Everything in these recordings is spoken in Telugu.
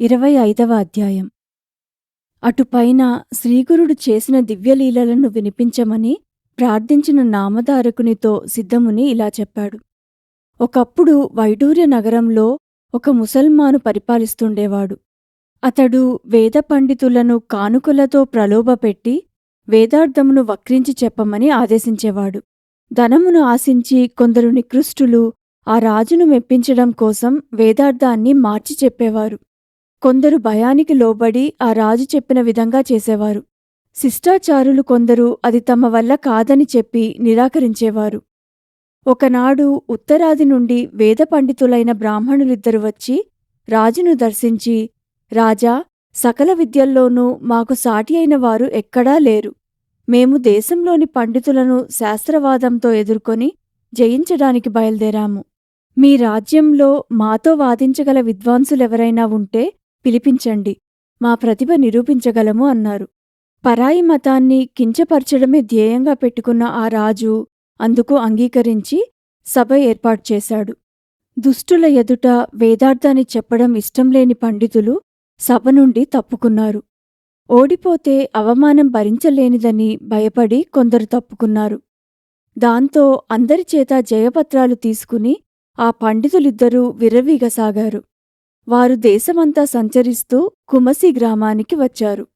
ఇరవై ఐదవ అధ్యాయం. అటుపైన శ్రీగురుడు చేసిన దివ్యలీలలను వినిపించమని ప్రార్థించిన నామధారకునితో సిద్ధముని ఇలా చెప్పాడు. ఒకప్పుడు వైడూర్య నగరంలో ఒక ముసల్మాను పరిపాలిస్తుండేవాడు. అతడు వేద పండితులను కానుకలతో ప్రలోభపెట్టి వేదార్థమును వక్రించి చెప్పమని ఆదేశించేవాడు. ధనమును ఆశించి కొందరు నికృష్టులు ఆ రాజును మెప్పించడం కోసం వేదార్థాన్ని మార్చి చెప్పేవారు. కొందరు భయానికి లోబడి ఆ రాజు చెప్పిన విధంగా చేసేవారు. శిష్టాచారులు కొందరు అది తమ వల్ల కాదని చెప్పి నిరాకరించేవారు. ఒకనాడు ఉత్తరాది నుండి వేద పండితులైన బ్రాహ్మణులిద్దరు వచ్చి రాజును దర్శించి రాజా సకల విద్యల్లోనూ మాకు సాటి అయిన వారు ఎక్కడా లేరు. మేము దేశంలోని పండితులను శాస్త్రవాదంతో ఎదుర్కొని జయించడానికి బయలుదేరాము. మీ రాజ్యంలో మాతో వాదించగల విద్వాంసులెవరైనా ఉంటే పిలిపించండి. మా ప్రతిభ నిరూపించగలము అన్నారు. పరాయి మతాన్ని కించపరచడమే ధ్యేయంగా పెట్టుకున్న ఆ రాజు అందుకు అంగీకరించి సభ ఏర్పాటు చేశాడు. దుష్టుల ఎదుట వేదార్థాన్ని చెప్పడం ఇష్టంలేని పండితులు సభ నుండి తప్పుకున్నారు. ఓడిపోతే అవమానం భరించలేనిదని భయపడి కొందరు తప్పుకున్నారు. దాంతో అందరిచేత జయపత్రాలు తీసుకుని ఆ పండితులిద్దరూ విర్రవీగసాగారు. వారు దేశమంతా సంచరిస్తూ కుమసి గ్రామానికి వచ్చారు.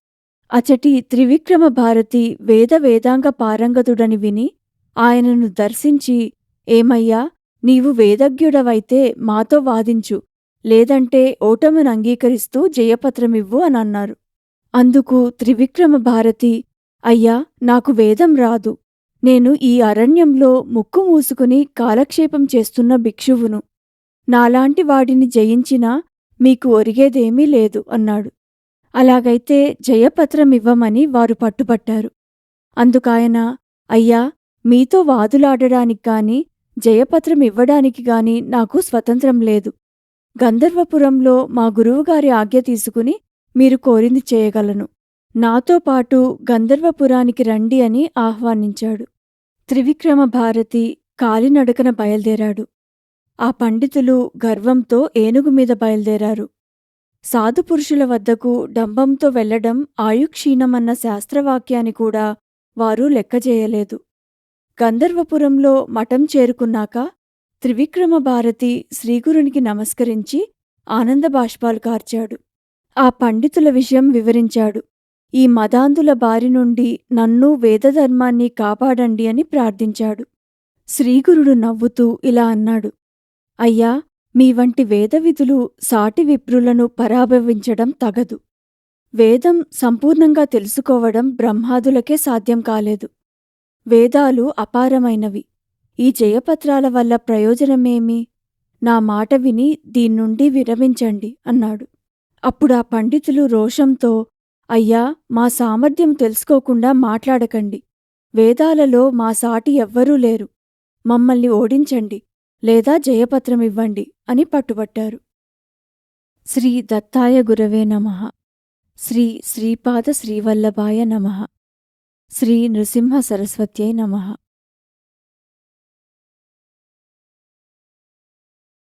అచటి త్రివిక్రమ భారతి వేద వేదాంగ పారంగతుడని విని ఆయనను దర్శించి ఏమయ్యా నీవు వేదజ్ఞుడవైతే మాతో వాదించు లేదంటే ఓటమును అంగీకరిస్తూ జయపత్రమివ్వు అనన్నారు అందుకు త్రివిక్రమ భారతి అయ్యా నాకు వేదం రాదు. నేను ఈ అరణ్యంలో ముక్కు మూసుకుని కాలక్షేపం చేస్తున్న భిక్షువును. నాలాంటి వాడిని జయించినా మీకు ఒరిగేదేమీ లేదు అన్నాడు. అలాగైతే జయపత్రమివ్వమని వారు పట్టుబట్టారు. అందుకాయన అయ్యా మీతో వాదులాడడానికి గాని జయపత్రం ఇవ్వడానికి గాని నాకు స్వతంత్రం లేదు. గంధర్వపురంలో మా గురువుగారి ఆజ్ఞ తీసుకుని మీరు కోరింది చేయగలను. నాతో పాటు గంధర్వపురానికి రండి అని ఆహ్వానించాడు. త్రివిక్రమ భారతి కాలినడకన బయల్దేరాడు. ఆ పండితులు గర్వంతో ఏనుగు మీద బయల్దేరారు. సాధుపురుషుల వద్దకు డంబంతో వెళ్ళడం ఆయుక్షీణమన్న శాస్త్రవాక్యాన్ని కూడా వారు లెక్కజేయలేదు గంధర్వపురంలో మఠం చేరుకున్నాక త్రివిక్రమ భారతి శ్రీగురునికి నమస్కరించి ఆనందబాష్పాలు కార్చాడు. ఆ పండితుల విషయం వివరించాడు. ఈ మదాంధుల బారి నుండి నన్ను వేదధర్మాన్ని కాపాడండి అని ప్రార్థించాడు. శ్రీగురుడు నవ్వుతూ ఇలా అన్నాడు. అయ్యా మీ వంటి వేదవిధులు సాటి విప్రులను పరాభవించడం తగదు. వేదం సంపూర్ణంగా తెలుసుకోవడం బ్రహ్మాదులకే సాధ్యం కాలేదు. వేదాలు అపారమైనవి. ఈ జయపత్రాల వల్ల ప్రయోజనమేమి? నా మాట విని దీన్నుండి విరమించండి అన్నాడు. అప్పుడా పండితులు రోషంతో అయ్యా మా సామర్థ్యం తెలుసుకోకుండా మాట్లాడకండి. వేదాలలో మా సాటి ఎవ్వరూ లేరు. మమ్మల్ని ఓడించండి. లేదా జయపత్రమివ్వండి అని పట్టుబట్టారు. శ్రీ దత్తాయ గురవే నమ. శ్రీ శ్రీపాద శ్రీవల్లభాయ నమ. శ్రీ నృసింహ సరస్వత్యై నమః.